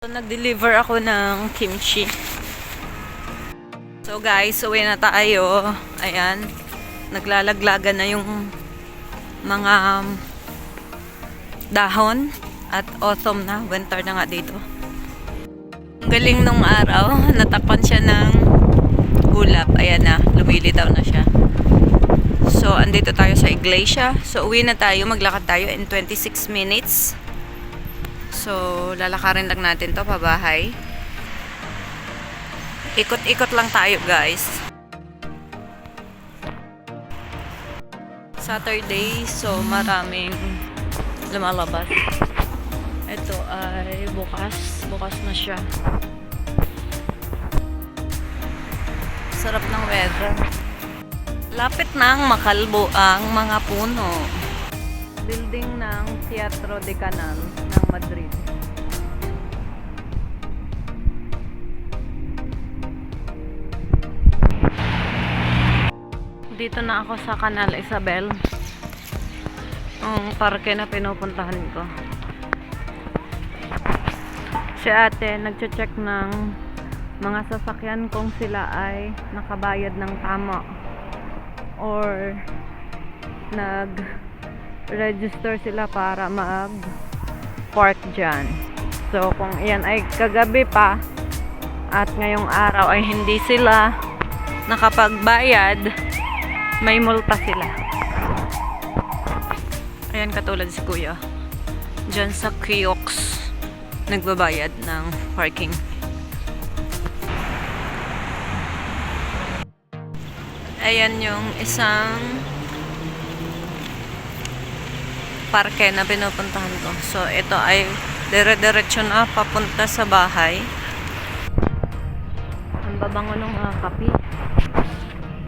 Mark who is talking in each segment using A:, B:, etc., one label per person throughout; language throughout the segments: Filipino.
A: So, nag-deliver ako ng kimchi. So guys, uwi na tayo. Ayan. Naglalaglagan na yung mga um, dahon at autumn na. Winter na nga dito. Galing nung araw. Natakpan siya ng ulap. Ayan na. Lumilitaw na siya. So, andito tayo sa iglesia. So, uwi na tayo. Maglakad tayo in 26 minutes. So, lalakarin lang natin to pabahay. Ikot-ikot lang tayo, guys. Saturday, so maraming lumalabas. Ito ay bukas. Bukas na siya. Sarap ng weather. Lapit nang makalbo ang mga puno. Building ng Teatro de Canal ng Madrid. Dito na ako sa Canal Isabel. Ang parke na pinupuntahan ko. Si ate nagche-check ng mga sasakyan kung sila ay nakabayad ng tama or nag register sila para mag park dyan. So, kung yan ay kagabi pa at ngayong araw ay hindi sila nakapagbayad, may multa sila. Ayan katulad si Kuya. Diyan sa kiosk nagbabayad ng parking. Ayan yung isang parke na pinupuntahan ko. So, ito ay dire-diretso na papunta sa bahay. Ang babango ng mga kapi.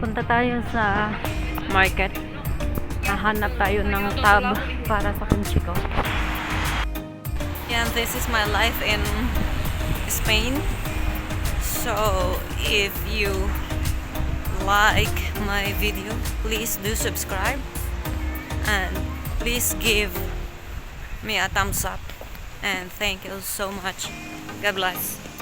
A: Punta tayo sa market. Nahanap tayo ng tab para sa kimchi ko. Yeah, this is my life in Spain. So, if you like my video, please do subscribe and please give me a thumbs up and thank you so much. God bless